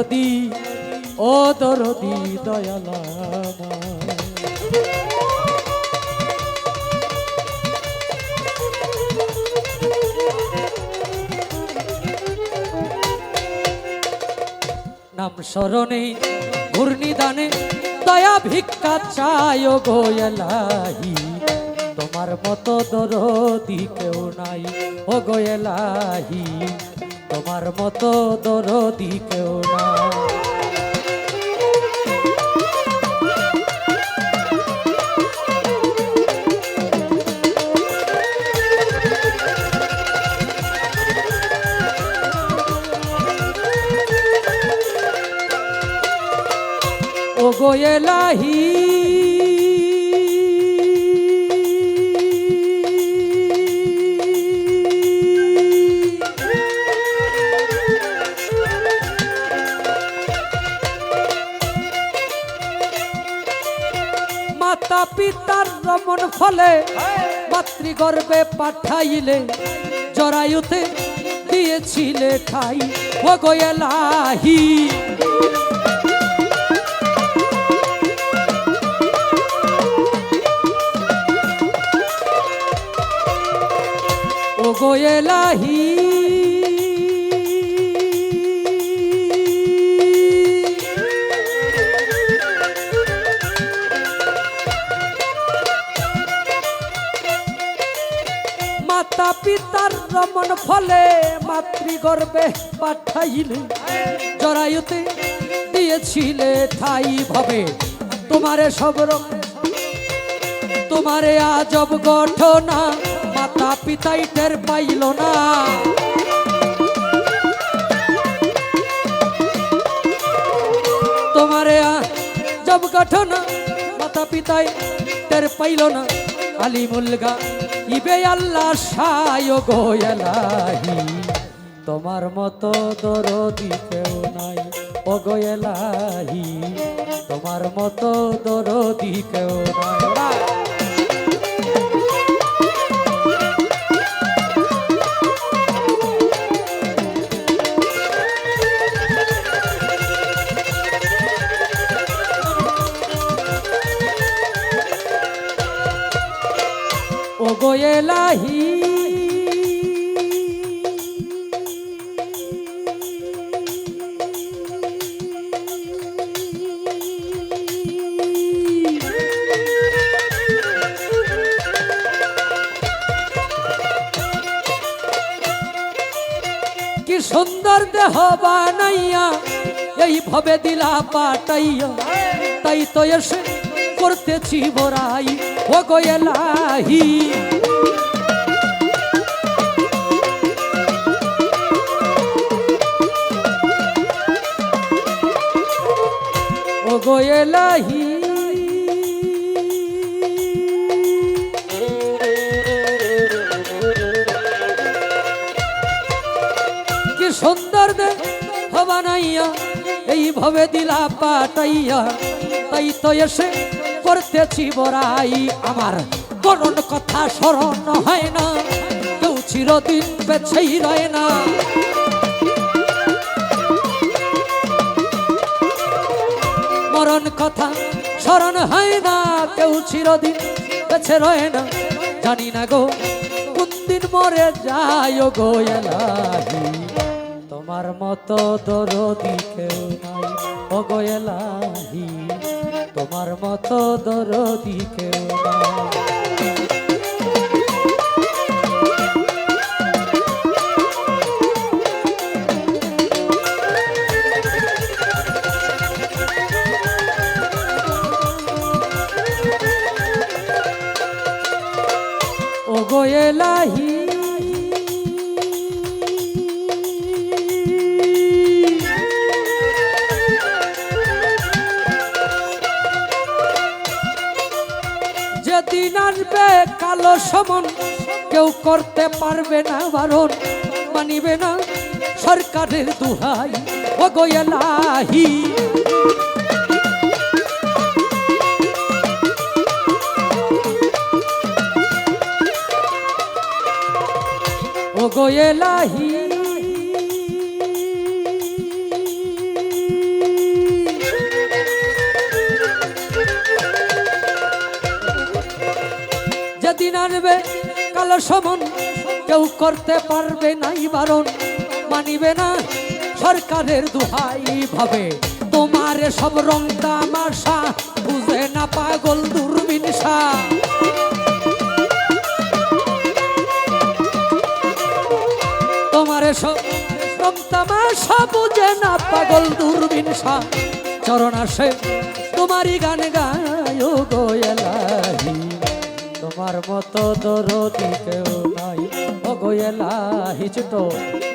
দরদি, ও দরদি দয়ালামা নাম স্মরণে ঘূর্ণিদানে দয়া ভিক্ষা চায় গোয়েলাহি তোমার মতো দরদি কেউ নাই ও গোয়েলাহি তোমার মতো দরদি কেউ না। ও গোয়েলাহি রমন মাতৃগর্বে পাঠাইলে জরায়ুতে দিয়েছিলে খাই ও গোয়েলাহি ও ফলে মাতৃগর্ভে পাঠাইলে, জরায়ুতে দিয়েছিলে ঠাই ভাবে। তোমারে সব রকম তোমারে আজব ঘটনা মাতা পিতাই টের পাইল না। তোমারে আজব ঘটনা মাতা পিতাই টের পাইল না। আলী মুলগা ইবে আল্লাহ সায় এলাহি তোমার মতো দরদি কেউ নাই, ও গোয়েলাহি তোমার মতো দরদি কেউ নাই। গোয়েলাহি কি সুন্দর দেহ বানাইয়া এইভাবে দিলা পাটাইয়া তাই তো এসে করতেছি বড়াই ও গোয়েলাহি ও গোয়েলাহি কি সুন্দর দে হবানাইয়া এইভাবে দিলা পাটাইয়া তাই তো এসে করতেছি বড়াই আমার। করুণ কথা স্মরণ হয় না, কেউ চিরদিন বেছেই রয় না। মরণ কথা স্মরণ হয় না, কেউ চিরদিন বেছে রয় না। জানি না গো, কোন দিন মরে যায় গো এলাহি। তোমার মতো দরদি কেউ নাই ও গো এলাহি। তোমার মতো দরদি কেউ নাই। আলো সমন কেউ করতে পারবে না, বারণ মানিবে না। সরকারের দুহাই ও গোয়ালাহি ও গোয়েলাহি যেদিন আনবে, কালো সমন কেউ করতে পারবে নাই বারণ। মানিবে না সরকারের দুহাই ভাবে। তোমার সব রং তামাশা বুঝে না পাগল দূরবিনসা তোমার সব বুঝে না পাগল দূরবিনসা চরণ আসে তোমারই গান গায় গোয়েলাহি তোমার মতো কেউ নাই ও গোয়েলাহি ছোট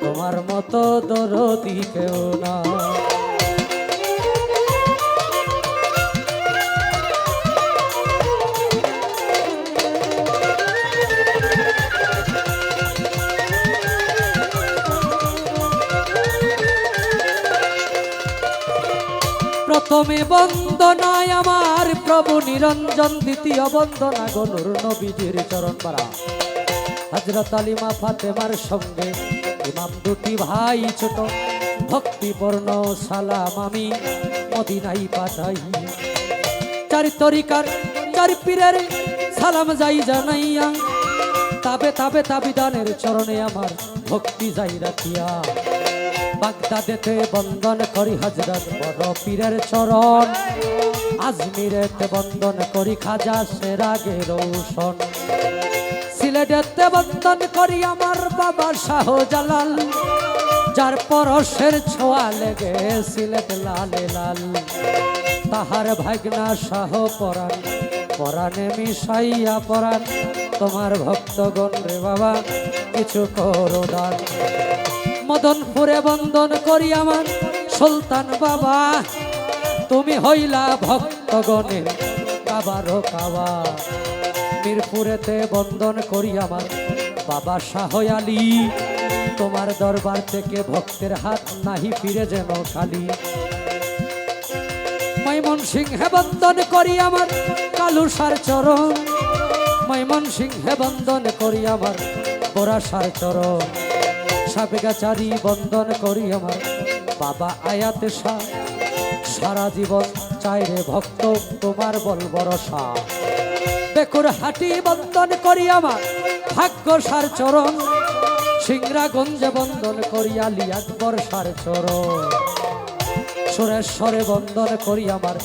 তোমার মতো দরদি কেউ নাই প্রথমে বন্দনায় আমার প্রভু নিরঞ্জন, দ্বিতীয় বন্দনা গনুর নবীজির চরণ পাড়া। হজরত আলিমা ফাতেমার সঙ্গে ইমাম দুটি ভাই ছোট, ভক্তিপূর্ণ, সালাম আমি মদিনাই পাঠাই। চার তরিকার, চার পীরের সালাম যাই জানাইয়া, তাবে তাবে তাবিদানের চরণে আমার ভক্তি যাই রাখিয়া। বাগদাদেতে বন্দন করি হজরত বড় পীরের চরণ। আজমিরেতে বন্দন করি খাজা সেরাগে রৌশন সিলেটেতে বন্দন করি আমার বাবা শাহ জালাল যার পরশের ছোঁয়া লেগে সিলেট লালে লাল। তাহার ভাগনা শাহ পরাণ, পরাণে মিশাইয়া পরাণ। তোমার ভক্তগণ রে বাবা, কিছু করো দান। মদনপুরে বন্দন করি আমার সুলতান বাবা। তুমি হইলা ভক্তগণের কাবারও কাবা। মিরপুরেতে বন্দন করি আমার বাবা শাহ আলী। তোমার দরবার থেকে ভক্তের হাত নাহি ফিরে যেন খালি। মৈমন সিংহে বন্দন করি আমার কালু সার চরণ। মৈমন সিংহে বন্দন করি আমার বোরা সার চরণ। সাবেগাচারি বন্দন করি আমার। বাবা আয়াতে শাহ সারা জীবন চাই রে ভক্ত, তোমার বল ভরসা। বেকুর হাটি বন্দন করি আমার, ভাগ্য সার চরণ। সিংরা গঞ্জে বন্দন করি আলী আকবর সার চরণ। সুরেশ্বরে বন্দন করি আমার,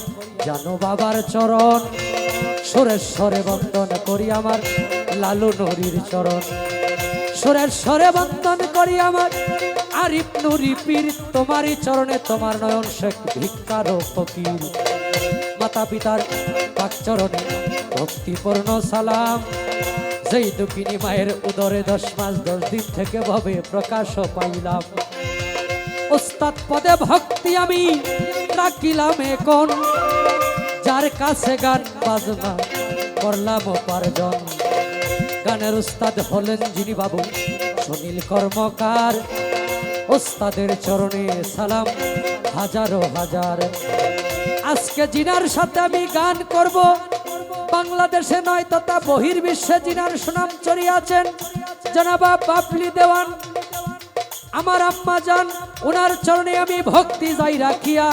জানো বাবার চরণ। সুরেশ্বরে বন্দন করি আমার, লালু নরীর চরণ। সুরেশ্বরে বন্দন করি আমার। আরিফ নুরি পীর তোমারই চরণে তোমার নয়ন শেখ ভিক্ষার ফকির। মাতা পিতার পাক চরণে ভক্তিপূর্ণ সালাম। যেই দুঃখিনী মায়ের উদরে দশ মাস, দশ দিন থেকে ভবে প্রকাশ পাইলাম। ওস্তাদ পদে ভক্তি আমি, রাখিলাম এখন। যার কাছে গান বাজনা করলাম উপার্জন। গানের উস্তাদ হলেন যিনি বাবু। সুনীল কর্মকার। ওস্তাদের চরণে সালাম। হাজারো হাজার। আজকে জিনার সাথে আমি গান করব। বাংলাদেশে নয় তথা বহির্বিশ্বে জিনার সুনাম চড়িয়াছেন জনাবা বাবলি দেওয়ান। আমার আম্মা যান ওনার চরণে আমি ভক্তি যাই রাখিয়া।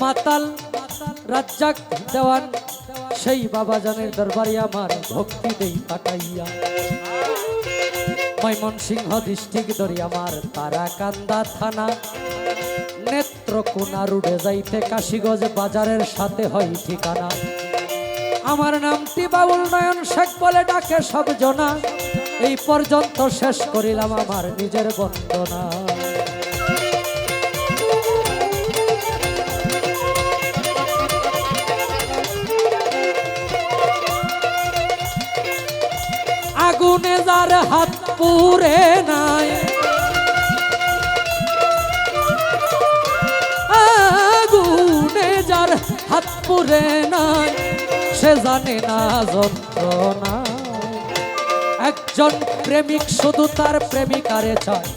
মাতাল, রাজ্জাক দেওয়ান। সেই বাবা জানের দরবারে আমার ভক্তি দেই পাঠাইয়া ময়মনসিংহ ডিস্ট্রিক্ট ধরি আমার তারাকান্দা থানা। নেত্রকোনা রুডে যাইতে কাশিগঞ্জ বাজারের সাথে হয় ঠিকানা। আমার নামটি বাবুল নয়ন শেখ বলে ডাকে সব জনা। এই পর্যন্ত শেষ করিলাম আমার নিজের বন্দনা। আগুনে যার হাত পুরে নাই। আগুনে যার হাত পুরে নাই, সে জানে না যন্ত্রণা। একজন প্রেমিক শুধু তার প্রেমিকারে চায়,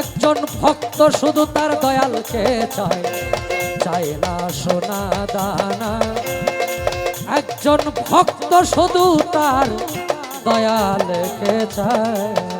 একজন ভক্ত শুধু তার দয়ালকে চায়। চায় না সোনা দানা, একজন ভক্ত শুধু তার দয়ালকে চায়?